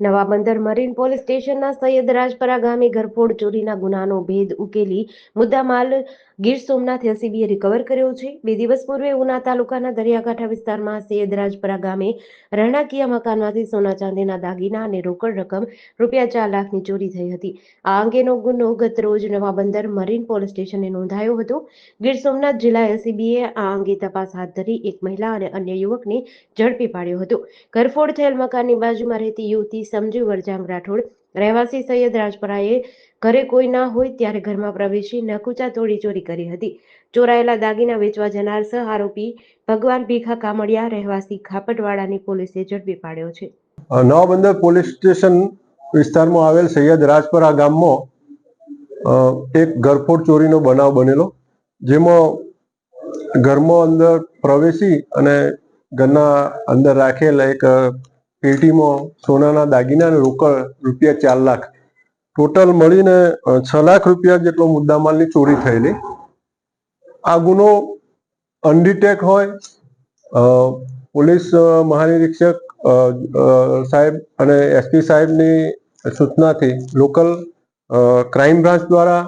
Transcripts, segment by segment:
નવા બંદર marine police સ્ટેશનના સૈયદ રાજપરા ગામે ઘરફોડ ચોરીના ગુનાનો ભેદ ઉકેલી મુદ્દામાલ ગીર સોમનાથ એસીબીએ રિકવર કર્યો છે. બે દિવસ પૂર્વે ઉના તાલુકાના દરિયાકાંઠા વિસ્તારમાં સૈયદ રાજપરા ગામે રહેણાંકીય મકાનમાંથી સોના ચાંદીના દાગીના અને રોકડ રકમ રૂપિયા ચાર લાખની ચોરી થઈ હતી. આ અંગેનો ગુનો ગત રોજ નવા બંદર મરીન પોલીસ સ્ટેશને નોંધાયો હતો. ગીર સોમનાથ જિલ્લા એસીબીએ આ અંગે તપાસ હાથ ધરી એક મહિલા અને અન્ય યુવકને ઝડપી પાડ્યો હતો. ઘરફોડ થયેલ મકાનની બાજુમાં રહેતી યુવતી સમજુ વરજામ રાઠોડ. રહેવાસી સૈયદ રાજપરાએ ઘરે કોઈ ના હોય ત્યારે ઘરમાં પ્રવેશી નકુચા તોડી ચોરી કરી હતી. ચોરાયેલા દાગીના વેચવા જનાર સહ આરોપી ભગવાન ભીખા કામડિયા રહેવાસી ખાપટવાડાની પોલીસે ઝડપી પાડ્યો છે. નવાબંદર પોલીસ સ્ટેશન વિસ્તારમાં આવેલ સૈયદ રાજપરા ગામમાં એક ઘરફોડ ચોરીનો બનાવ બનેલો, જેમાં ઘરમાં અંદર પ્રવેશી અને ઘરના અંદર રાખેલ એક પેટીમાં સોનાના દાગીના રોકડ રૂપિયા ચાર લાખ. ટોટલ મળીને છ લાખ રૂપિયા જેટલો મુદ્દામાલની ચોરી થયેલી. આ ગુનો અનડિટેક હોય પોલીસ મહાનિરીક્ષક સાહેબ અને એસપી સાહેબની સૂચનાથી લોકલ ક્રાઇમ બ્રાન્ચ દ્વારા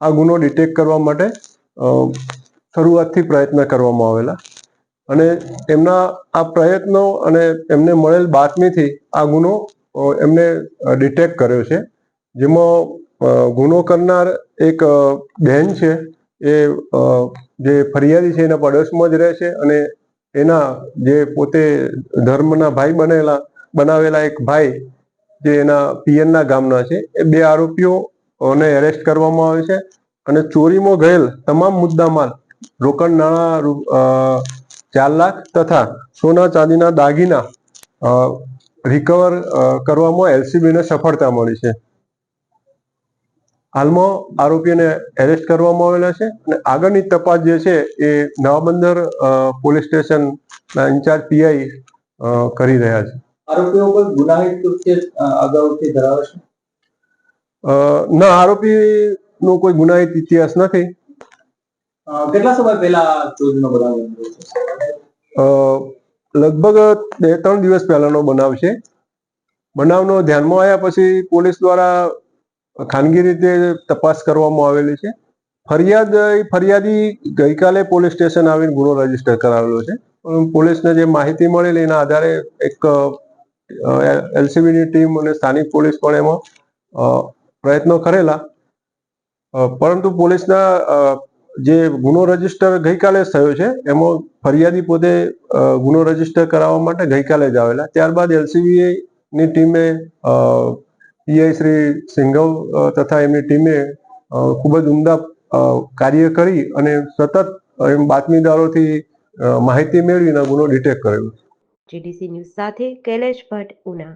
આ ગુનો ડિટેક્ટ કરવા માટે શરૂઆતથી પ્રયત્ન કરવામાં આવેલા. અને એમના આ પ્રયત્નો અને એમને મળેલ બાતમીથી આ ગુનો એમને ડિટેક્ટ કર્યો છે. જેમાં ગુનો કરનાર એક બહેન છે. એ જે ફરિયાદી છે, એના પડોશમાં જ રહે છે અને એના જે પોતે ધર્મના ભાઈ બનેલા, બનાવેલા એક ભાઈ જે એના પિયરના ગામના છે, એ બે આરોપીઓને એરેસ્ટ કરવામાં આવે છે અને ચોરીમાં ગયેલ તમામ મુદ્દામાલ રોકડ નાણાં ચાર લાખ તથા સોના ચાંદીના દાગીના રિકવર કરવામાં એલસીબીને સફળતા મળી છે. હાલમાં આરોપીને એરેસ્ટ કરવામાં આવેલા છે અને આગળની તપાસ જે છે એ નવાબંદર પોલીસ સ્ટેશનના ઇન્ચાર્જ પીઆઈ કરી રહ્યા છે. આરોપીઓ કોઈ ગુનાહિત કૃત્ય અગાઉથી ધરાવે છે? ના આરોપીનો કોઈ ગુનાહિત ઇતિહાસ નથી. કેટલા સમય પહેલા ચોરીનો બનાવ લગભગ બે ત્રણ દિવસ પહેલાનો બનાવ છે બનાવનો ધ્યાનમાં આવ્યા પછી પોલીસ દ્વારા ખાનગી રીતે તપાસ કરવામાં આવેલી છે. ફરિયાદ ફરિયાદી ગઈકાલે પોલીસ સ્ટેશન આવીને ગુનો રજિસ્ટર કરાવેલો છે. પોલીસને જે માહિતી મળેલી એના આધારે એક એલસીબીની ટીમ અને સ્થાનિક પોલીસ પણ એમાં પ્રયત્નો કરેલા. પરંતુ પોલીસના જે ગુનો રજિસ્ટર ગઈકાલે જ થયો છે, એમાં ફરિયાદી પોતે ગુનો રજિસ્ટર કરાવવા માટે ગઈકાલે જ આવેલા. ત્યારબાદ એલસીબી ની ટીમે પીઆઈ શ્રી સિંઘવ તથા એમની ટીમે ખૂબ જ ઉમદા કાર્ય કરી અને સતત એમ બાતમીદારોથી માહિતી મેળવીને ગુનો ડિટેક્ટ કરેલો જીડીસી ન્યૂઝ સાથે કૈલેશ ભટ્ટ, ઉના.